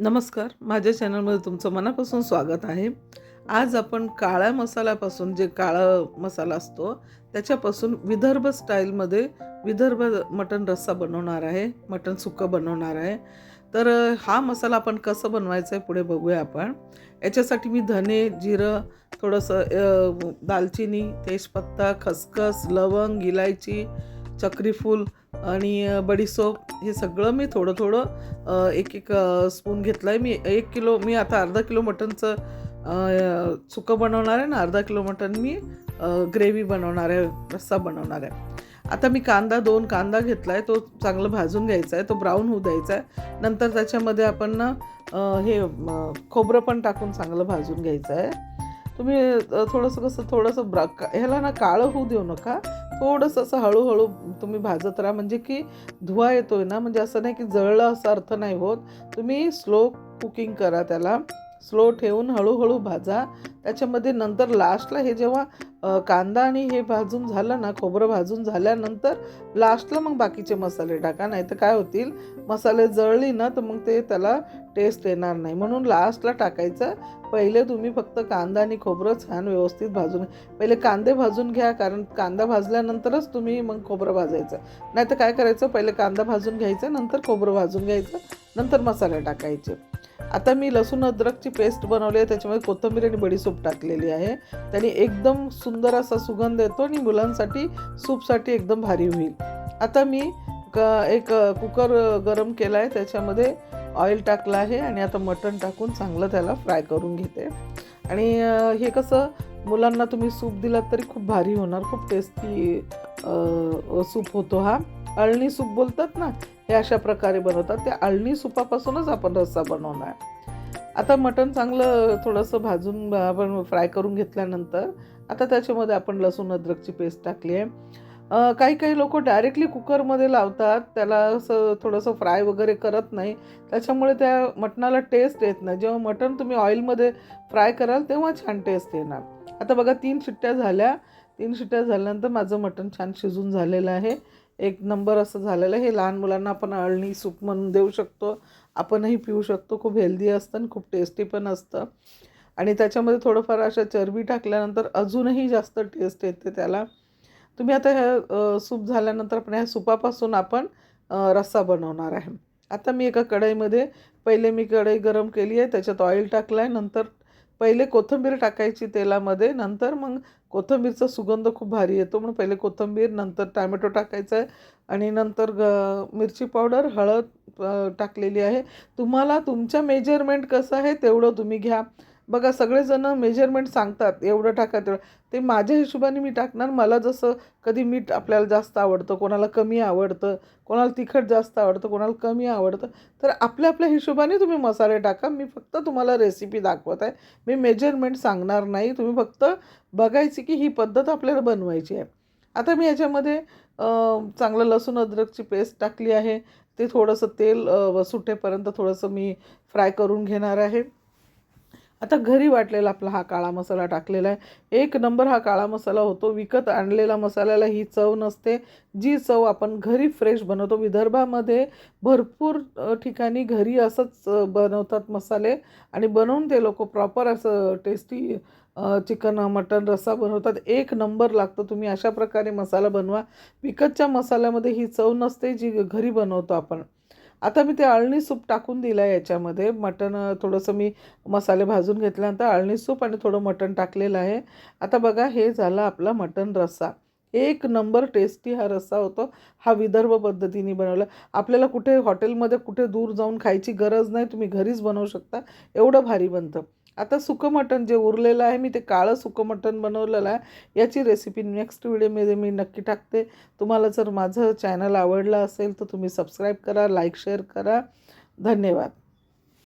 नमस्कार माझ्या चॅनलमध्ये तुमचं मनापासून स्वागत आहे. आज आपण काळ्या मसाल्यापासून जे काळा मसाला असतो त्याच्यापासून विदर्भ स्टाईलमध्ये विदर्भ मटण रस्सा बनवणार आहे मटण सुक्कं बनवणार आहे. तर हा मसाला आपण कसं बनवायचं आहे पुढे बघूया आपण. याच्यासाठी मी धने जिरं थोडंसं दालचिनी तेजपत्ता खसखस लवंग इलायची चक्रीफूल आणि बडीसोप हे सगळं मी थोडं थोडं एक एक स्पून घेतला आहे मी एक किलो मी आता अर्धा किलो मटनचं सुकं बनवणार आहे ना अर्धा किलो मटन मी ग्रेव्ही बनवणार आहे रस्सा बनवणार आहे. आता मी कांदा दोन कांदा घेतला आहे तो चांगलं भाजून घ्यायचा आहे तो ब्राऊन होऊ द्यायचा आहे नंतर त्याच्यामध्ये आपण ना हे खोबरं पण टाकून चांगलं भाजून घ्यायचं आहे तुम्ही थोडंसं कसं थोडंसं ब्रा ह्याला ना काळं होऊ देऊ नका. थोडंसं असं हळूहळू तुम्ही भाजत राहा. म्हणजे की धुवा येतोय ना म्हणजे असं नाही की जळलं असा अर्थ नाही होत. तुम्ही स्लो कुकिंग करा त्याला. स्लो ठेवून हळूहळू भाजा. त्याच्यामध्ये नंतर लास्टला हे जेव्हा कांदा आणि हे भाजून झालं ना खोबरं भाजून झाल्यानंतर लास्टला मग बाकीचे मसाले टाका नाही तर काय होतील? मसाले जळली ना तर मग ते त्याला टेस्ट येणार नाही. म्हणून लास्टला टाकायचं. पहिले तुम्ही फक्त कांदा आणि खोबरं छान व्यवस्थित भाजून पहिले कांदे भाजून घ्या कारण कांदा भाजल्यानंतरच तुम्ही मग खोबरं भाजायचं. नाही तर काय करायचं? पहिले कांदा भाजून घ्यायचा नंतर खोबरं भाजून घ्यायचं नंतर मसाले टाकायचे. आता मी लसूण अद्रकची पेस्ट बनवली आहे त्याच्यामध्ये कोथिंबीर आणि बडीसूप टाकलेली आहे. त्याने एकदम सुंदर असा सुगंध येतो आणि मुलांसाठी सूपसाठी एकदम भारी होईल. आता मी क एक कुकर गरम केला आहे त्याच्यामध्ये ऑइल टाकलं आहे आणि आता मटण टाकून चांगलं त्याला फ्राय करून घेते. आणि हे कसं मुलांना तुम्ही सूप दिलात तरी खूप भारी होणार खूप टेस्टी सूप होतो हा. अळणी सूप बोलतात ना हे अशा प्रकारे बनवतात. त्या अळणी सुपापासूनच आपण रस्सा बनवणार. आता मटण चांगलं थोडंसं भाजून आपण फ्राय करून घेतल्यानंतर आता त्याच्यामध्ये आपण लसूण अद्रकची पेस्ट टाकली आहे. काही काही लोक डायरेक्टली कुकरमध्ये लावतात. त्याला असं थोडंसं फ्राय वगैरे करत नाही. त्याच्यामुळे त्या मटणाला टेस्ट येत नाही. जेव्हा मटण तुम्ही ऑइलमध्ये फ्राय कराल तेव्हा छान टेस्ट येणार. आता बघा तीन शिट्ट्या झाल्या. तीन शिट्ट्या झाल्यानंतर माझं मटण छान शिजून झालेलं आहे. एक नंबर असं झालेलं आहे. हे लहान मुलांना आपण अळणी सूप म्हणून देऊ शकतो. आपणही पिऊ शकतो. खूप हेल्दी असतं आणि खूप टेस्टी पण असतं. आणि त्याच्यामध्ये थोडंफार अशा चरबी टाकल्यानंतर अजूनही जास्त टेस्ट येते त्याला. तुम्ही आता ह्या सूप झाल्यानंतर आपण ह्या सुपापासून आपण रस्सा बनवणार आहे. आता मी एका कढईमध्ये पहिले मी कढई गरम केली आहे. त्याच्यात ऑइल टाकलं आहे नंतर पहिले कोथिंबीर टाकायची तेलामध्ये नंतर मग कोथंबीरचा सुगंध खूप भारी येतो. म्हणून पहिले कोथिंबीर नंतर टॅमॅटो टाकायचा आहे आणि नंतर ग मिरची पावडर हळद टाकलेली आहे. तुम्हाला तुमच्या मेजरमेंट कसं आहे तेवढं तुम्ही घ्या. बघा सगळेजण मेजरमेंट सांगतात एवढं टाका तेवढं. ते माझ्या हिशोबाने मी टाकणार मला जसं कधी मीठ आपल्याला जास्त आवडतं कोणाला कमी आवडतं कोणाला तिखट जास्त आवडतं कोणाला कमी आवडतं तर आपल्या आपल्या हिशोबाने तुम्ही मसाले टाका. मी फक्त तुम्हाला रेसिपी दाखवत आहे. मी मेजरमेंट सांगणार नाही. तुम्ही फक्त बघायची की ही पद्धत आपल्याला बनवायची आहे. आता मी याच्यामध्ये चांगलं लसूण अद्रकची पेस्ट टाकली आहे. ते थोडंसं तेल सुटेपर्यंत थोडंसं मी फ्राय करून घेणार आहे. आता घरी वाटलेला आपला हा काळा मसाला टाकलेला आहे. एक नंबर हा काळा मसाला होतो. विकत आणलेला मसाल्याला ही चव नसते. जी चव आपण घरी फ्रेश बनवतो. विदर्भामध्ये भरपूर ठिकाणी घरी असंच बनवतात मसाले. आणि बनवून ते लोक प्रॉपर असं टेस्टी चिकन मटन रस्सा बनवतात. एक नंबर लागतो. तुम्ही अशा प्रकारे मसाला बनवा. विकतच्या मसाल्यामध्ये ही चव नसते जी घरी बनवतो आपण. आता मी ते अळणी सूप टाकून दिलं आहे याच्यामध्ये. मटण थोडंसं मी मसाले भाजून घेतल्यानंतर अळणी सूप आणि थोडं मटण टाकलेलं आहे. आता बघा हे झालं आपला मटण रस्सा. एक नंबर टेस्टी हा रस्सा होतो. हा विदर्भ पद्धतीने बनवला. आपल्याला कुठे हॉटेलमध्ये कुठे दूर जाऊन खायची गरज नाही. तुम्ही घरीच बनवू शकता. एवढं भारी बनतं. आता सुकं मटण जे उरलेलं आहे मी ते काळं सुकं मटण बनवलेलं आहे याची रेसिपी नेक्स्ट व्हिडिओमध्ये मी नक्की टाकते. तुम्हाला जर माझं चॅनल आवडलं असेल तर तुम्ही सबस्क्राईब करा लाईक शेअर करा. धन्यवाद.